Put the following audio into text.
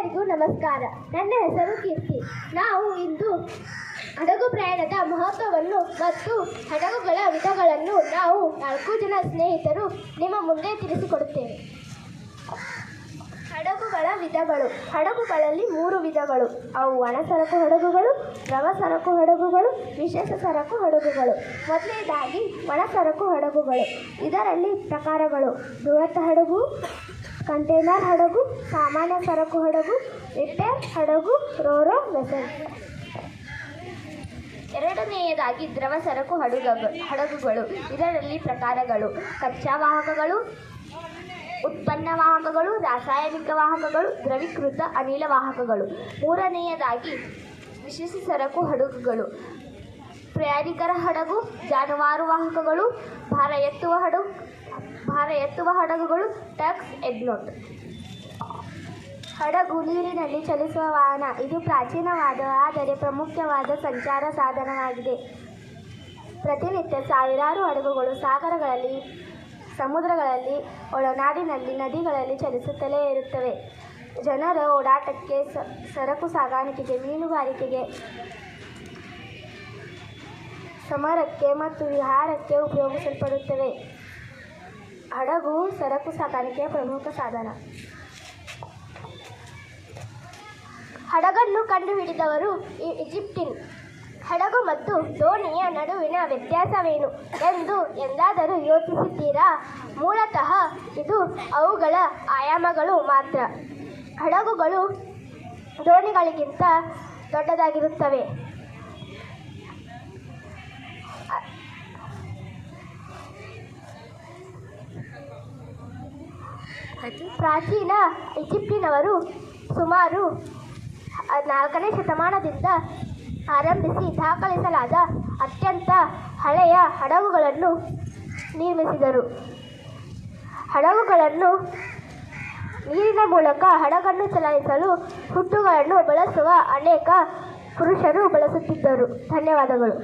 ಎಲ್ಲರಿಗೂ ನಮಸ್ಕಾರ. ನನ್ನ ಹೆಸರು ಕೀರ್ತಿ. ನಾವು ಇಂದು ಹಡಗು ಪ್ರಯಾಣದ ಮಹತ್ವವನ್ನು ಮತ್ತು ಹಡಗುಗಳ ವಿಧಗಳನ್ನು ನಾವು ನಾಲ್ಕು ಜನ ಸ್ನೇಹಿತರು ನಿಮ್ಮ ಮುಂದೆ ತಿಳಿಸಿಕೊಡುತ್ತೇವೆ. ಹಡಗುಗಳ ವಿಧಗಳು. ಹಡಗುಗಳಲ್ಲಿ ಮೂರು ವಿಧಗಳು. ಅವು ಒಣ ಸರಕು ಹಡಗುಗಳು, ದ್ರವ ಸರಕು ಹಡಗುಗಳು, ವಿಶೇಷ ಸರಕು ಹಡಗುಗಳು. ಮೊದಲನೇದಾಗಿ ಒಣ ಸರಕು ಹಡಗುಗಳು. ಇದರಲ್ಲಿ ಪ್ರಕಾರಗಳು. ಬೃಹತ್ ಹಡಗು ಕಂಟೈನರ್ ಹಡಗು, ಸಾಮಾನ್ಯ ಸರಕು ಹಡಗು, ರಿಪೇರ್ ಹಡಗು, ರೋರೋ ವೆಸಲ್. ಎರಡನೆಯದಾಗಿ ದ್ರವ ಸರಕು ಹಡಗ ಹಡಗುಗಳು. ಇದರಲ್ಲಿ ಪ್ರಕಾರಗಳು. ಕಚ್ಚಾ ವಾಹಕಗಳು, ಉತ್ಪನ್ನ ವಾಹಕಗಳು, ರಾಸಾಯನಿಕ ವಾಹಕಗಳು, ದ್ರವೀಕೃತ ಅನಿಲ ವಾಹಕಗಳು. ಮೂರನೆಯದಾಗಿ ವಿಶೇಷ ಸರಕು ಹಡಗುಗಳು. ಪ್ರಯಾಣಿಕರ ಹಡಗು, ಜಾನುವಾರು ವಾಹಕಗಳು, ಭಾರ ಎತ್ತುವ ಹಡಗು ಭಾರ ಎತ್ತುವ ಹಡಗುಗಳು ಟಕ್ಸ್ ಎಗ್ನೋಟ್. ಹಡಗು ನೀರಿನಲ್ಲಿ ಚಲಿಸುವ ವಾಹನ. ಇದು ಪ್ರಾಚೀನವಾದ, ಆದರೆ ಪ್ರಮುಖವಾದ ಸಂಚಾರ ಸಾಧನವಾಗಿದೆ. ಪ್ರತಿನಿತ್ಯ ಸಾವಿರಾರು ಹಡಗುಗಳು ಸಾಗರಗಳಲ್ಲಿ, ಸಮುದ್ರಗಳಲ್ಲಿ, ಒಳನಾಡಿನಲ್ಲಿ, ನದಿಗಳಲ್ಲಿ ಚಲಿಸುತ್ತಲೇ ಇರುತ್ತವೆ. ಜನರ ಓಡಾಟಕ್ಕೆ ಸರಕು ಸಾಗಾಣಿಕೆಗೆ, ಮೀನುಗಾರಿಕೆಗೆ, ಸಮರಕ್ಕೆ ಮತ್ತು ವಿಹಾರಕ್ಕೆ ಉಪಯೋಗಿಸಲ್ಪಡುತ್ತವೆ. ಹಡಗು ಸರಕು ಸಾಗಾಣಿಕೆಯ ಪ್ರಮುಖ ಸಾಧನ. ಹಡಗನ್ನು ಕಂಡುಹಿಡಿದವರು ಈಜಿಪ್ಟಿನ್ ಹಡಗು ಮತ್ತು ದೋಣಿಯ ನಡುವಿನ ವ್ಯತ್ಯಾಸವೇನು ಎಂದು ಎಂದಾದರೂ ಯೋಚಿಸಿದ್ದೀರಾ? ಮೂಲತಃ ಇದು ಅವುಗಳ ಆಯಾಮಗಳು ಮಾತ್ರ. ಹಡಗುಗಳು ದೋಣಿಗಳಿಗಿಂತ ದೊಡ್ಡದಾಗಿರುತ್ತವೆ. ಪ್ರಾಚೀನ ಈಜಿಪ್ಟಿನವರು ಸುಮಾರು ನಾಲ್ಕನೇ ಶತಮಾನದಿಂದ ಆರಂಭಿಸಿ ದಾಖಲಿಸಲಾದ ಅತ್ಯಂತ ಹಳೆಯ ಹಡಗುಗಳನ್ನು ನಿರ್ಮಿಸಿದರು. ಹಡಗುಗಳನ್ನು ನೀರಿನ ಮೂಲಕ ಹಡಗನ್ನು ಚಲಾಯಿಸಲು ಹುಟ್ಟುಗಳನ್ನು ಬಳಸುವ ಅನೇಕ ಪುರುಷರು ಬಳಸುತ್ತಿದ್ದರು. ಧನ್ಯವಾದಗಳು.